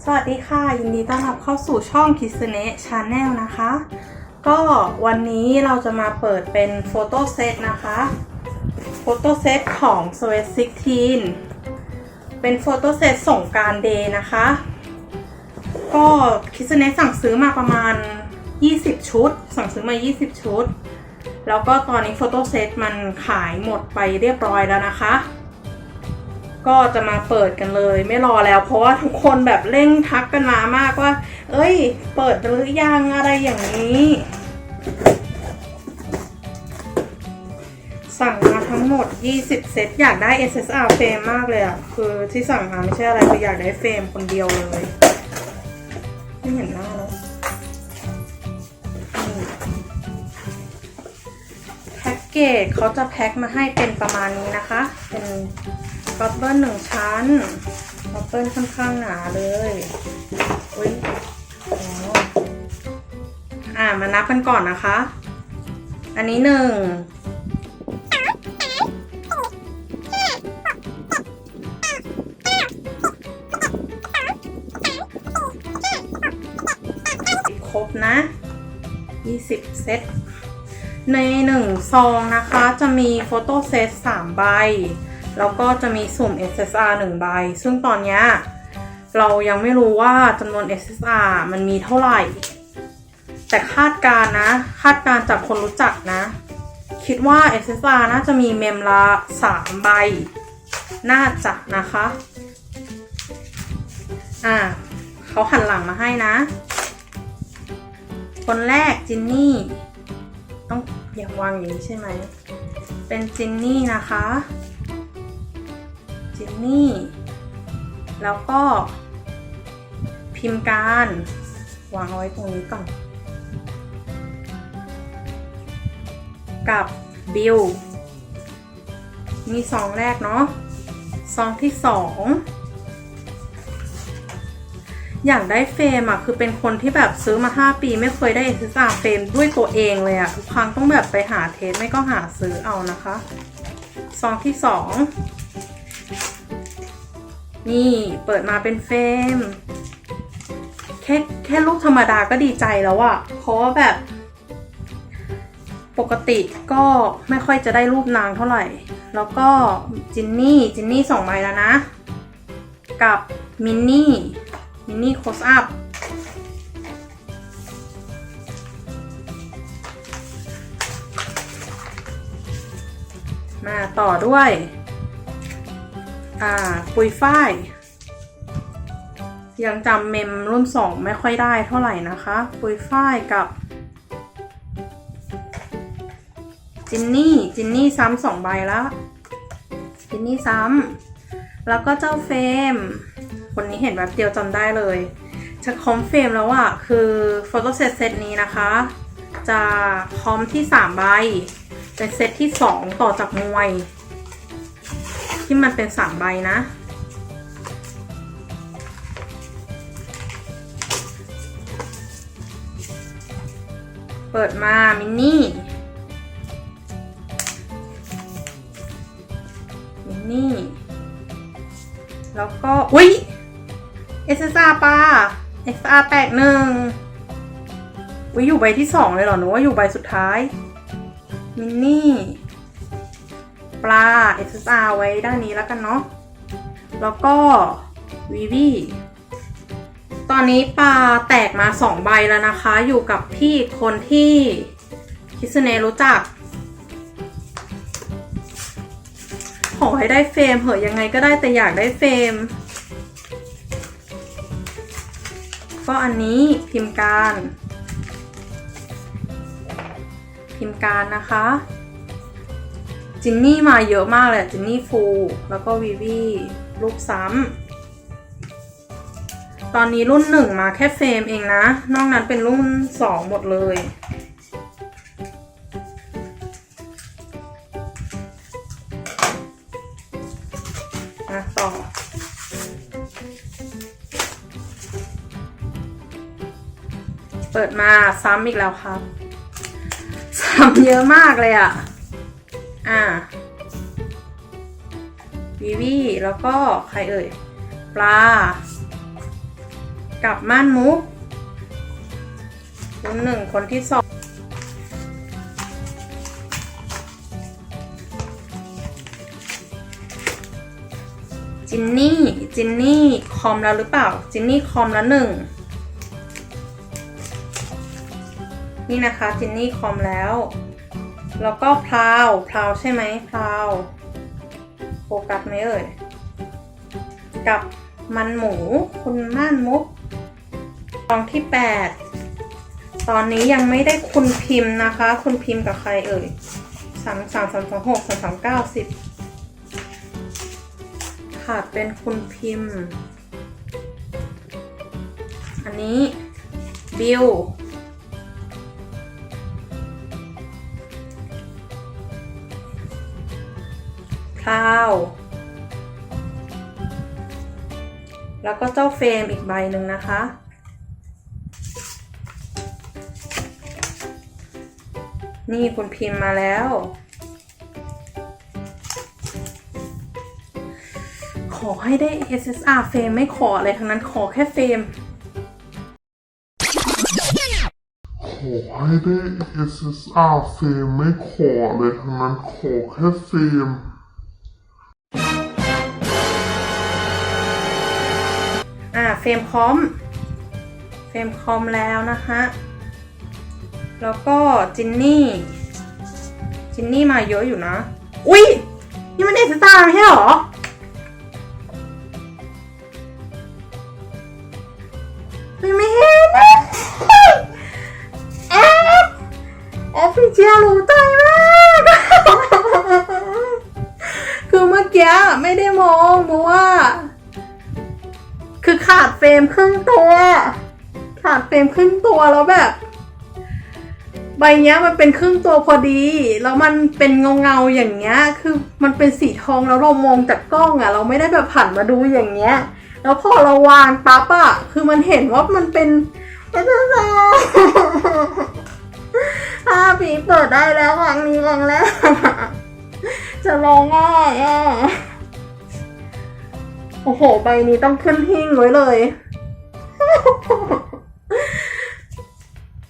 สวัสดีค่ะ ยินดีต้อนรับเข้าสู่ช่อง k i s n e Channel นะคะ ก็วันนี้เราจะมาเปิดเป็นโฟโต้เซตนะคะโฟโต้เซตของ s w e t 16 เป็นโฟโต้เซตส่งกรารเดย์นะคะ ก็คิสเนสั่งซื้อมาประมาณ 20 ชุด สั่งซื้อมา 20 ชุด แล้วก็ตอนนี้โฟโต้เซตมันขายหมดไปเรียบร้อยแล้วนะคะ ก็จะมาเปิดกันเลย ไม่รอแล้ว เพราะว่าทุกคนแบบเร่งทักกันมามากว่า เอ้ย เปิดหรือยังอะไรอย่างนี้ สั่งมาทั้งหมด 20 เซตอยากได้ SSR เฟรมมากเลยอะคือที่สั่งมาไม่ใช่อะไรคืออยากได้เฟรมคนเดียวเลยไม่เห็นหน้าแล้วนี่แพ็กเกจเขาจะแพ็คมาให้เป็นประมาณนี้นะคะ เป็น บับเบิ้ลหนึ่งชั้นบับเบิ้ลค่อนข้างหนาเลยอุ้ยอ๋ออ่ามานับกันก่อนนะคะ อันนี้หนึ่งครบนะ 20 เซต ในหนึ่งซองนะคะ จะมีโฟโต้เซต3ใบ แล้วก็จะมีสุ่ม SSR 1ใบ ซึ่งตอนนี้เรายังไม่รู้ว่าจำนวน SSR มันมีเท่าไหร่ แต่คาดการนะ คาดการจากคนรู้จักนะ คิดว่า SSR น่าจะมีเมมละ3ใบ น่าจะนะคะ อ่าเขาหันหลังมาให้นะ คนแรกจินนี่ ต้องอย่างวางอย่างนี้ใช่ไหม เป็นจินนี่นะคะ นี่ แล้วก็พิมพ์การวางเอาไว้ตรงนี้ก่อน กับบิลมีซองแรกเนาะซองที่สองอยากได้เฟรมอะคือเป็นคนที่แบบซื้อมา 5 ปีไม่เคยได้ SSR เฟรมด้วยตัวเองเลยอะทุกครั้งต้องแบบไปหาเทสไม่ก็หาซื้อเอานะคะ ซองที่ 2 นี่เปิดมาเป็นเฟรมแค่แค่รูปธรรมดาก็ดีใจแล้วอะเพราะว่าแบบ ปกติก็ไม่ค่อยจะได้รูปนางเท่าไหร่ แล้วก็จินนี่จินนี่สองใบแล้วนะ กับมินนี่มินนี่โคสอัพมาต่อด้วย อ่าปุยฝ้าย ยังจำเมมรุ่น 2 ไม่ค่อยได้เท่าไหร่นะคะ ปุยฝ้ายกับ จินนี่ จินนี่ซ้ำสองใบแล้วจินนี่ซ้ำแล้วก็เจ้าเฟมคนนี้เห็นแบบเดียวจำได้เลยจะคอมเฟมแล้วอะคือโฟโต้เซตเซตนี้นะคะ จะคอมที่ 3 ใบ เป็นเซตที่ 2 ต่อจากมวย ที่มันเป็น3ใบนะ เปิดมา มินนี่ มินนี่ แล้วก็ อุ๊ย SSR ปลา SR แตกหนึ่งอุ๊ยอยู่ใบที่สองเลยเหรอหนูว่าอยู่ใบสุดท้าย มินนี่ ปลา SSR ไว้ด้านนี้แล้วกันเนาะ แล้วก็วีวีตอนนี้ปลาแตกมาสองใบแล้วนะคะ อยู่กับพี่คนที่คิสเนรู้จัก ขอให้ได้เฟรมเหอะยังไงก็ได้แต่อยากได้เฟรม ก็อันนี้พิมพ์การ พิมพ์การนะคะ จินนี่มาเยอะมากเลยอะจินนี่ฟูแล้วก็วีวีรูปซ้ำตอนนี้รุ่นหนึ่งมาแค่เฟรมเองนะ นอกนั้นเป็นรุ่นสองหมดเลย มาต่อเปิดมาซ้ำอีกแล้วครับ ซ้ำเยอะมากเลยอะ่ะ อ่าวีวีแล้วก็ใครเอ่ย ปลา กับม่านมุก คนหนึ่งคนที่สองจินนี่ จินนี่คอมแล้วหรือเปล่า จินนี่คอมแล้วหนึ่ง นี่นะคะ จินนี่คอมแล้ว แล้วก็พราวพราวใช่ไหมพราวโฟกัสไหมเอ่ยกับมันหมู คุณม่านมุกกองที่ 8 ตอนนี้ยังไม่ได้คุณพิมพ์นะคะ คุณพิมพ์กับใครเอ่ยสามสามสามสองหกสามสามเก้าสิบขาดเป็นคุณพิมพ์ อันนี้บิลาว แล้วก็เจ้าเฟรมอีกใบหนึ่งนะคะ นี่คุณพิมพ์มาแล้ว ขอให้ได้ SSR เฟรมไม่ขออะไรทั้งนั้นขอแค่เฟรมขอให้ได้ SSR เฟรมไม่ขอเลยทั้งนั้นขอแค่เฟรม เฟรมคอม เฟรมคอมแล้วนะคะ แล้วก็จินนี่ จินนี่มาเยอะอยู่นะ อุ๊ยนี่มันเอสตาร์ไม่ใช่เหรอไม่ไม่เห็นนะแอฟแอฟพี่เจียรู้ใจมากคือเมื่อกี้ไม่ได้มองเพราะว่า คือขาดเฟรมครึ่งตัว ขาดเฟรมครึ่งตัวแล้วแบบ ใบเนี้ยมันเป็นครึ่งตัวพอดี แล้วมันเป็นเงาเงาๆอย่างเงี้ย คือมันเป็นสีทองแล้วเรามองจากกล้องอะเราไม่ได้แบบผันมาดูอย่างเงี้ย แล้วพอเราวางปั๊บอะคือมันเห็นว่ามันเป็นเอสซาห้าปีเปิดได้แล้วครั้งนี้ครั้งแรกจะร้องไห้อะ โอ้โห ใบนี้ต้องขึ้นหิ้งไว้เลย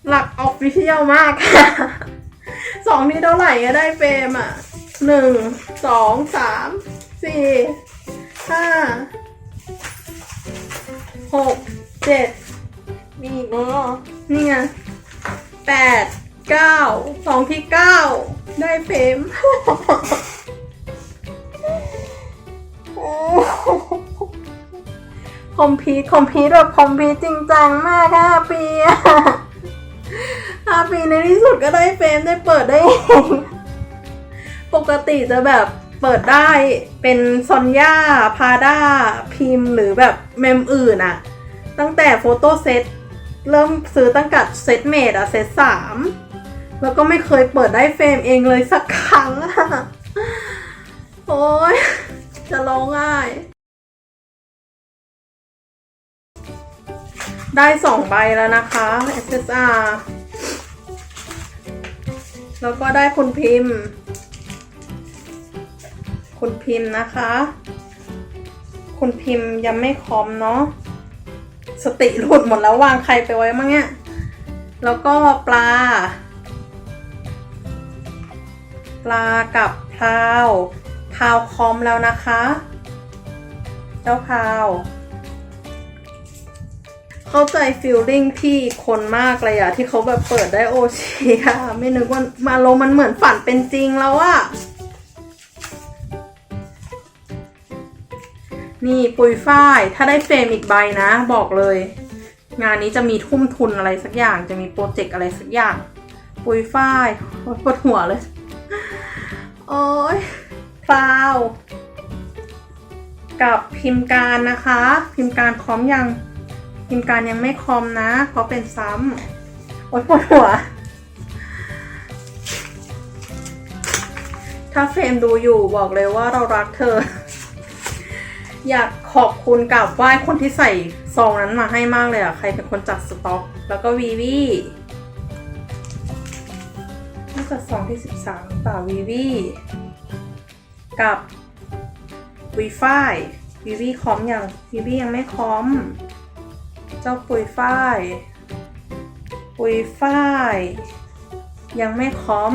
หลักออฟฟิเชียลมากค่ะสองนี่เท่าไหร่ก็ได้เฟรมอะหนึ่งสองสามสี่ห้าหกเจ็ดมีอีกเนาะนี่ไงแปดเก้าสองที่เก้าได้เฟรมโอ้ อมพีทคอมพีทแบบคอมพีทจริงจังมากห้าปีอะห้าปีในที่สุดก็ได้เฟรมได้เปิดได้เองปกติจะแบบเปิดได้เป็นซอนย่าพาด้าพิมพ์หรือแบบเมมอื่นอะตั้งแต่โฟโต้เซตเริ่มซื้อตั้งแต่เซตเมดอะเซตสามแล้วก็ไม่เคยเปิดได้เฟรมเองเลยสักครั้งอะโอ้ยจะร้องไห้ ได้สองใบแล้วนะคะ SSR แล้วก็ได้คุณพิมพ์ คุณพิมพ์นะคะ คุณพิมพ์ยังไม่คอมเนาะ สติหลุดหมดแล้ววางใครไปไว้มั้งเนี่ย แล้วก็ปลา ปลากับพราวพราวคอมแล้วนะคะ เจ้าพราว เข้าใจฟิลลิ่งพี่คนมากเลยอะที่เขาแบบเปิดได้โอชีอะไม่นึกว่ามาโลมันเหมือนฝันเป็นจริงแล้วอะนี่ปุยฝ้าย ถ้าได้เฟรมอีกใบนะ บอกเลย งานนี้จะมีทุ่มทุนอะไรสักอย่างจะมีโปรเจกต์อะไรสักอย่าง ปุยฝ้ายปวดหัวเลย โอ้ยพราวกับพิมพ์การนะคะ พิมพ์การพร้อมยัง พิมการยังไม่คอมนะ เพราะเป็นซ้ำโอ๊ยปวดหัว ถ้าเฟรมดูอยู่บอกเลยว่าเรารักเธอ อยากขอบคุณกับไหว้คนที่ใส่ซองนั้นมาให้มากเลยอะ ใครเป็นคนจัดสต็อก แล้วก็วีวีน่าจะซองที่สิบสามเปล่าวีวีกับวีไฟวีวีคอมยังวีวียังไม่คอม เจ้าปุยฝ้าย ปุยฝ้าย ยังไม่คอม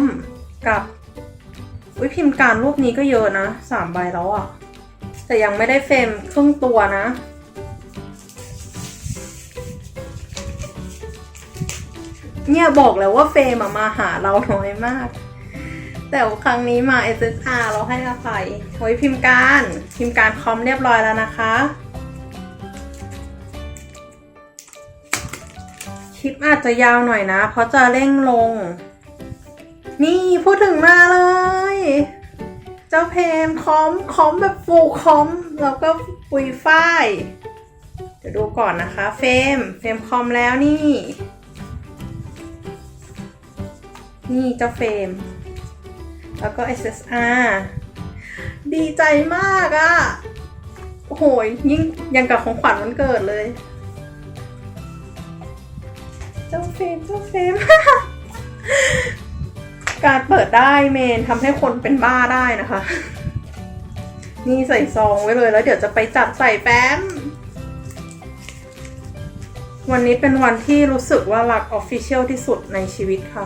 กับวิพิมพ์การรูปนี้ก็เยอะนะสามใบแล้วอะแต่ยังไม่ได้เฟรมครึ่งตัวนะ เนี่ยบอกแล้วว่าเฟรมมาหาเราน้อยมาก แต่ครั้งนี้มา SSR เราให้อภัยโอ้ยพิมพ์การ พิมพ์การคอมเรียบร้อยแล้วนะคะ ลิปอาจจะยาวหน่อยนะ เพราะจะเร่งลง นี่พูดถึงมาเลย เจ้าเพมคอมคอมแบบฟูคอม แล้วก็ปุยฝ้ายเดี๋ยวดูก่อนนะคะ เฟมเฟมคอมแล้วนี่ นี่เจ้าเฟม แล้วก็ SSR ดีใจมากอะ่ะโอ้โหยยิ่งยังกับของขวัญวันเกิดเลย เจ้าเฟเจ้าเฟการเปิดได้เมนทำให้คนเป็นบ้าได้นะคะ นี่ใส่ซองไว้เลยแล้วเดี๋ยวจะไปจัดใส่แฟ้ม วันนี้เป็นวันที่รู้สึกว่ารักออฟฟิเชียลที่สุดในชีวิตค่ะ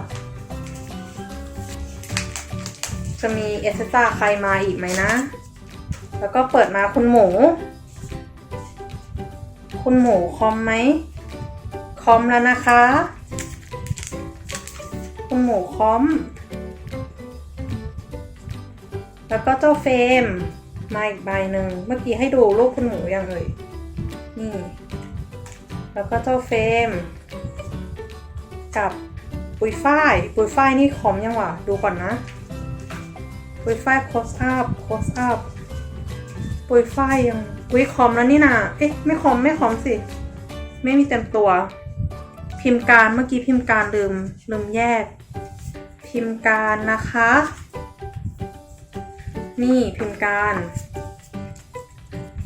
จะมีเอสตาใครมาอีกไหมนะ แล้วก็เปิดมาคุณหมู คุณหมูคอมไหมคอมแล้วนะคะ คุณหมูคอม แล้วก็เจ้าเฟมมาอีกใบหนึ่งเมื่อกี้ให้ดูรูปคุณหมูยังเลยนี่ แล้วก็เจ้าเฟมกับปุยฝ้ายปุยฝ้ายนี่คอมยังวะดูก่อนนะปุยฝ้าย close up close up ปุยฝ้ายยังปุยคอมแล้วนี่นะเอ๊ะไม่คอมไม่คอมสิ ไม่มีเต็มตัว พิมพ์การเมื่อกี้พิมพ์การลืมลืมแยก พิมพ์การนะคะ นี่พิมพ์การ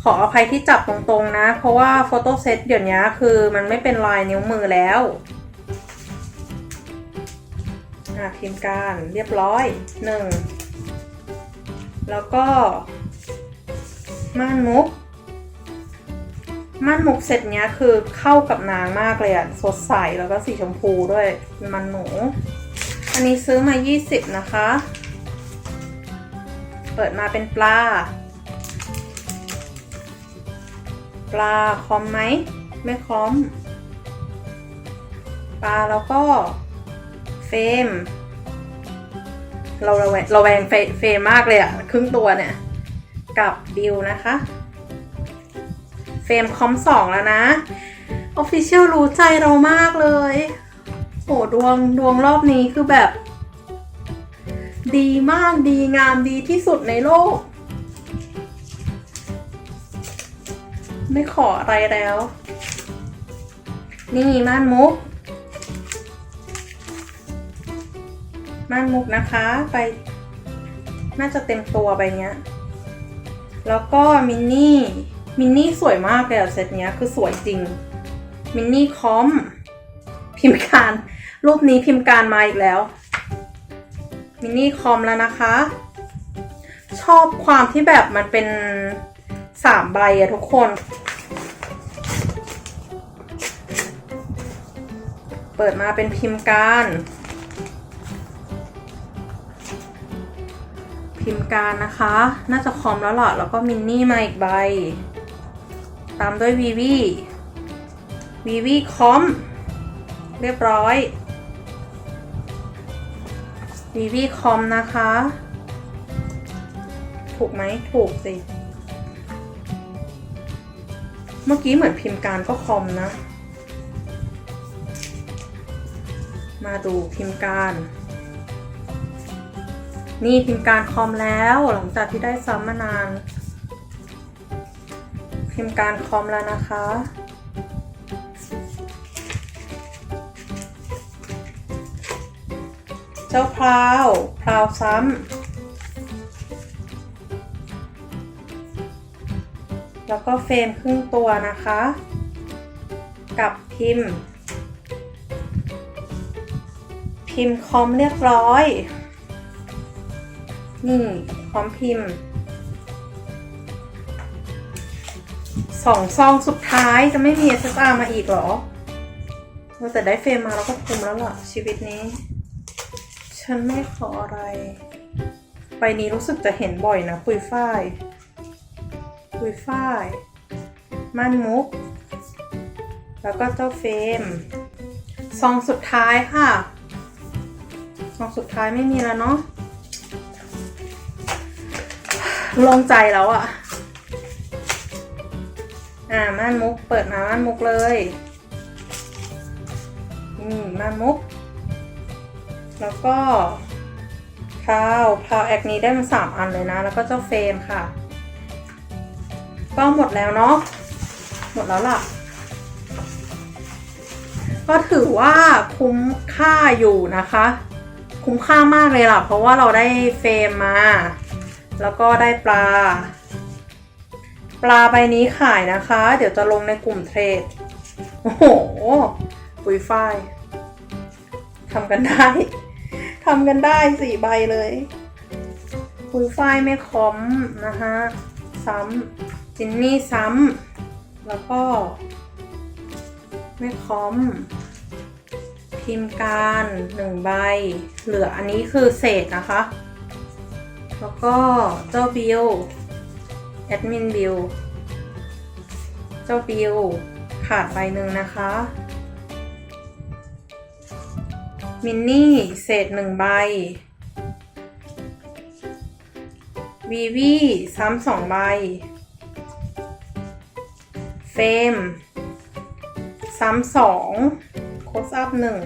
ขออภัยที่จับตรงๆนะ เพราะว่าโฟโต้เซตเดี๋ยวนี้คือมันไม่เป็นลายนิ้วมือแล้วอะพิมพ์การเรียบร้อยหนึ่งแล้วก็ ม่านมุก ม่านมุกเซตเนี้ยคือเข้ากับนางมากเลยอะสดใสแล้วก็สีชมพูด้วยมันหนู อันนี้ซื้อมา 20 นะคะ เปิดมาเป็นปลา ปลาคอมไหม ไม่คอม ปลาแล้วก็เฟม เราระแวงระแวงเฟมมากเลยอะครึ่งตัวเนี่ย กับบิวนะคะ เฟมคอมสองแล้วนะ Official รู้ใจเรามากเลย โหดวงดวงรอบนี้คือแบบ ดีมากดีงามดีที่สุดในโลก ไม่ขออะไรแล้ว นี่ม่านมุก ม่านมุกนะคะไป น่าจะเต็มตัวไปเนี้ย แล้วก็มินนี่ มินนี่สวยมากเลยอะเซตเนี้ยคือสวยจริง มินนี่คอมพิมพ์การ รูปนี้พิมพ์การมาอีกแล้ว มินนี่คอมแล้วนะคะ ชอบความที่แบบมันเป็นสามใบอะทุกคน เปิดมาเป็นพิมพ์การ พิมพ์การนะคะ น่าจะคอมแล้วล่ะแล้วก็มินนี่มาอีกใบ ตามด้วยวีวีวีวีคอมเรียบร้อย วีวีคอมนะคะ ถูกไหมถูกสิ เมื่อกี้เหมือนพิมพ์การก็คอมนะ มาดูพิมพ์การ นี่พิมพ์การคอมแล้วหลังจากที่ได้ซ้ำมานาน พิมพ์การคอมแล้วนะคะ จ้าพราวพราวซ้ำแล้วก็เฟรมครึ่งตัวนะคะ กับพิมพ์ พิมพ์คอมเรียบร้อย นี่พร้อมพิมพ์สองซองสุดท้ายจะไม่มี SSR มาอีกหรอว่าแต่ได้เฟรมมาแล้วก็คุ้มแล้วล่ะชีวิตนี้ ฉันไม่ขออะไร ใบนี้รู้สึกจะเห็นบ่อยนะปุยฝ้ายปุยฝ้าย ม่านมุก แล้วก็เจ้าเฟมซองสุดท้ายค่ะซองสุดท้ายไม่มีแล้วเนาะลงใจแล้วอะอ่าม่านมุกเปิดมาม่านมุกเลย อืมม่านมุก แล้วก็พราวพาวแอคนี้ได้มาสามอันเลยนะ แล้วก็เจ้าเฟรมค่ะ ก็หมดแล้วเนาะ หมดแล้วล่ะ ก็ถือว่าคุ้มค่าอยู่นะคะ คุ้มค่ามากเลยล่ะ เพราะว่าเราได้เฟรมมา แล้วก็ได้ปลา ปลาใบนี้ขายนะคะ เดี๋ยวจะลงในกลุ่มเทรด โอ้โห ปุ๋ยฝ้ายทำกันได้ ทำกันได้สี่ใบเลยปุยฝ้ายไม่คอมนะคะซ้ำจินนี่ซ้ำแล้วก็ไม่คอมพิมพ์การหนึ่งใบ เหลืออันนี้คือเศษนะคะ แล้วก็เจ้าบิลแอดมินบิลเจ้าบิลขาดใบหนึ่งนะคะ มินนี่ เศษหนึ่งใบ วีวีซ้ำสองใบ เฟม ซ้ำสองโคสอัพหนึ่ง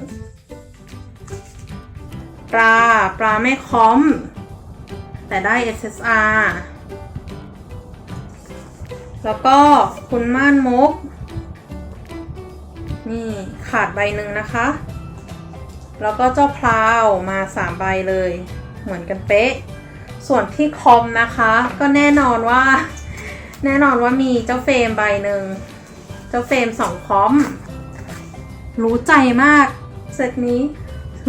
ปลา ปลาไม่คอม แต่ได้ SSR แล้วก็คุณม่านมกนี่ขาดใบหนึ่งนะคะ แล้วก็เจ้าพลาวมาสามใบเลย เหมือนกันเป๊ะ ส่วนที่คอมนะคะ ก็แน่นอนว่า แน่นอนว่ามีเจ้าเฟรมใบหนึ่ง เจ้าเฟรมสองคอม รู้ใจมาก เซตนี้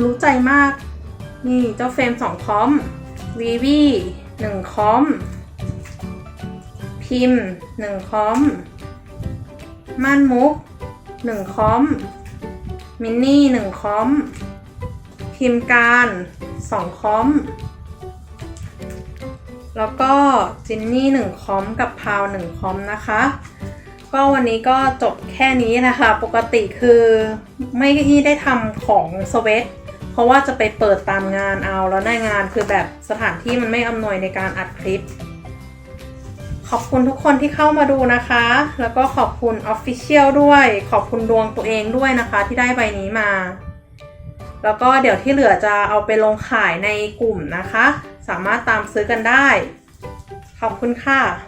รู้ใจมาก นี่เจ้าเฟรมสองคอมวีวีหนึ่งคอม พิมพ์หนึ่งคอม ม่านมุกหนึ่งคอมมินนี่หนึ่งคอม พิมพ์การสองคอม แล้วก็จินนี่หนึ่งคอมกับพาวหนึ่งคอมนะคะ ก็วันนี้ก็จบแค่นี้นะคะ ปกติคือไม่ได้ทำของสเวตเพราะว่าจะไปเปิดตามงานเอาแล้วในงานคือแบบสถานที่มันไม่อำนวยในการอัดคลิป ขอบคุณทุกคนที่เข้ามาดูนะคะ แล้วก็ขอบคุณ Official ด้วย ขอบคุณดวงตัวเองด้วยนะคะ ที่ได้ใบนี้มา แล้วก็เดี๋ยวที่เหลือจะเอาไปลงขายในกลุ่มนะคะ สามารถตามซื้อกันได้ ขอบคุณค่ะ